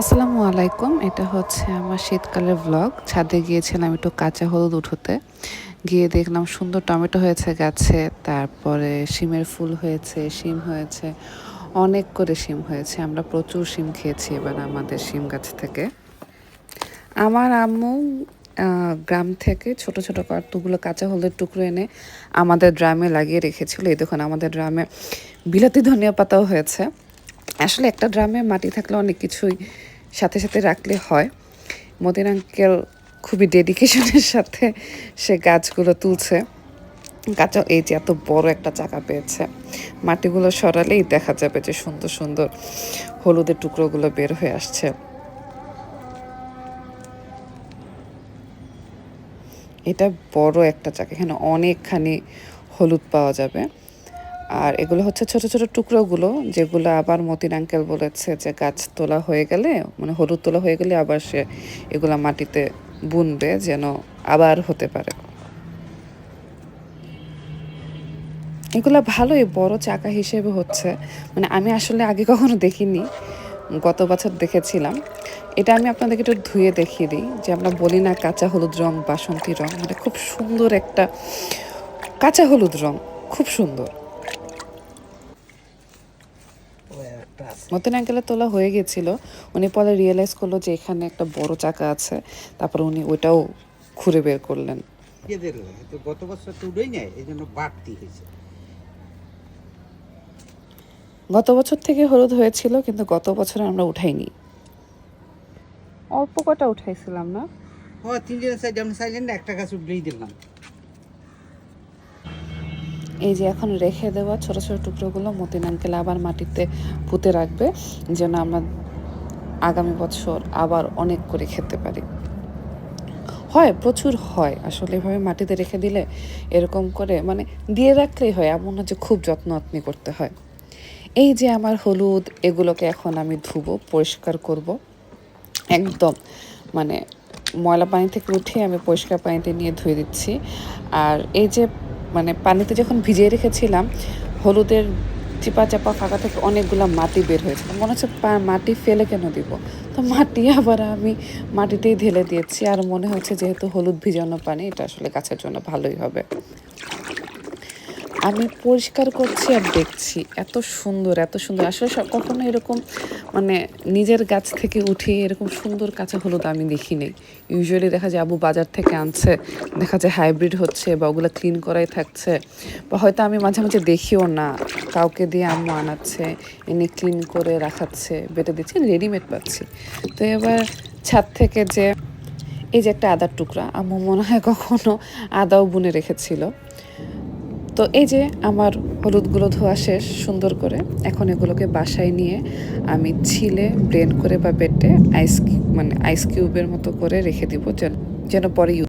আসসালামু আলাইকুম, এটা হচ্ছে আমার শীতকালের ব্লগ ছাদে গিয়েছিলাম একটু কাঁচা হলুদ উঠোতে। গিয়ে দেখলাম সুন্দর টমেটো হয়েছে গাছে, তারপরে শিমের ফুল হয়েছে, শিম হয়েছে, অনেক করে শিম হয়েছে। আমরা প্রচুর শিম খেয়েছি এবার আমাদের শিম গাছ থেকে। আমার আম্মু গ্রাম থেকে ছোট ছোট কতগুলো কাঁচা হলুদের টুকরো এনে আমাদের ড্রামে লাগিয়ে রেখেছিল। এই দেখুন, আমাদের ড্রামে বিলাতি ধনিয়া পাতাও হয়েছে। আসলে একটা ড্রামে মাটি থাকলে অনেক কিছুই সাথে সাথে রাখলে হয়। মদিন আঙ্কেল খুবই ডেডিকেশনের সাথে সে গাছগুলো তুলছে। গাছও এই যে এত বড় একটা চাকা পেয়েছে। মাটিগুলো সরালেই দেখা যাবে যে সুন্দর সুন্দর হলুদের টুকরোগুলো বের হয়ে আসছে। এটা বড় একটা চাকা, এখানে অনেকখানি হলুদ পাওয়া যাবে। আর এগুলো হচ্ছে ছোট ছোট টুকরোগুলো, যেগুলো আবার মতিন আঙ্কেল বলেছে যে গাছ তোলা হয়ে গেলে মানে হলুদ তোলা হয়ে গেলে আবার সে এগুলো মাটিতে বুনবে যেন আবার হতে পারে। এগুলো ভালোই বড় চাকা হিসেবে হচ্ছে। মানে আমি আসলে আগে কখনো দেখিনি, গত বছর দেখেছিলাম। এটা আমি আপনাদেরকে একটু ধুয়ে দেখিয়ে দিই যে আমরা বলি না কাঁচা হলুদ রং, বাসন্তী রং মানে খুব সুন্দর একটা কাঁচা হলুদ রং, খুব সুন্দর। মতিন আঙ্কেলের তোলা হয়ে গেছিল। উনি পরে রিয়েলাইজ করল যে এখানে একটা বড় চাকা আছে। তারপর উনি ওইটাও খুঁড়ে বের করলেন। এদের গত বছর তো উঠেই নেয় এই জন্য বাড়তি হয়েছে। গত বছর থেকে হলুদ হয়েছিল কিন্তু গত বছর আমরা উঠাইনি। অল্প কটা উঠাইছিলাম না? ও তিনজনের সাইড আপনি চাইলেন না একটা গাছ উঠলেই দিলাম। এই যে এখন রেখে দেওয়া ছোট ছোট টুকরোগুলো মতিন আঙ্কেল আবার মাটিতে পুঁতে রাখবে, যেন আমরা আগামী বছর আবার অনেক করে খেতে পারি। হয়, প্রচুর হয়। আসলে এভাবে মাটিতে রেখে দিলে এরকম করে মানে দিয়ে রাখলেই হয়, এমন না যে খুব যত্ন আত্মি করতে হয়। এই যে আমার হলুদ, এগুলোকে এখন আমি ধুবো, পরিষ্কার করব। একদম মানে ময়লা পানি থেকে উঠে আমি পরিষ্কার পানিতে নিয়ে ধুয়ে দিচ্ছি। আর এই যে মানে পানিতে যখন ভিজিয়ে রেখেছিলাম, হলুদের চিপা চাপা ফাঁকা থেকে অনেকগুলো মাটি বের হয়েছিল। মনে হচ্ছে মাটি ফেলে কেন দিব? তো মাটি আবার আমি মাটিতেই ঢেলে দিয়েছি। আর মনে হচ্ছে যেহেতু হলুদ ভিজানো পানি, এটা আসলে গাছের জন্য ভালোই হবে। আমি পরিষ্কার করছি আর দেখছি। এত সুন্দর এত সুন্দর। আসলে কখনো এরকম মানে নিজের গাছ থেকে উঠিয়ে এরকম সুন্দর কাঁচা হলুদ আমি দেখি নেই ইউজুয়ালি দেখা যায় আবু বাজার থেকে আনছে, দেখা যায় হাইব্রিড হচ্ছে বা ওগুলো ক্লিন করাই থাকছে। বা হয়তো আমি মাঝে মাঝে দেখিও না। কাউকে দিয়ে আম্মু আনাচ্ছে, এনে ক্লিন করে রাখাচ্ছে, বেটে দিচ্ছে রেডিমেড পাচ্ছি। তো এবার ছাদ থেকে যে, এই যে একটা আদার টুকরা, আম্মু মনে হয় কখনো আদাও বুনে রেখেছিল। তো এই যে আমার হলুদগুলো ধোয়া শেষ সুন্দর করে, এখন এগুলোকে বাসায় নিয়ে আমি ছিলে ব্রেন করে বা বেটে আইস মানে আইস কিউবের মতো করে রেখে দিব যেন যেন পরে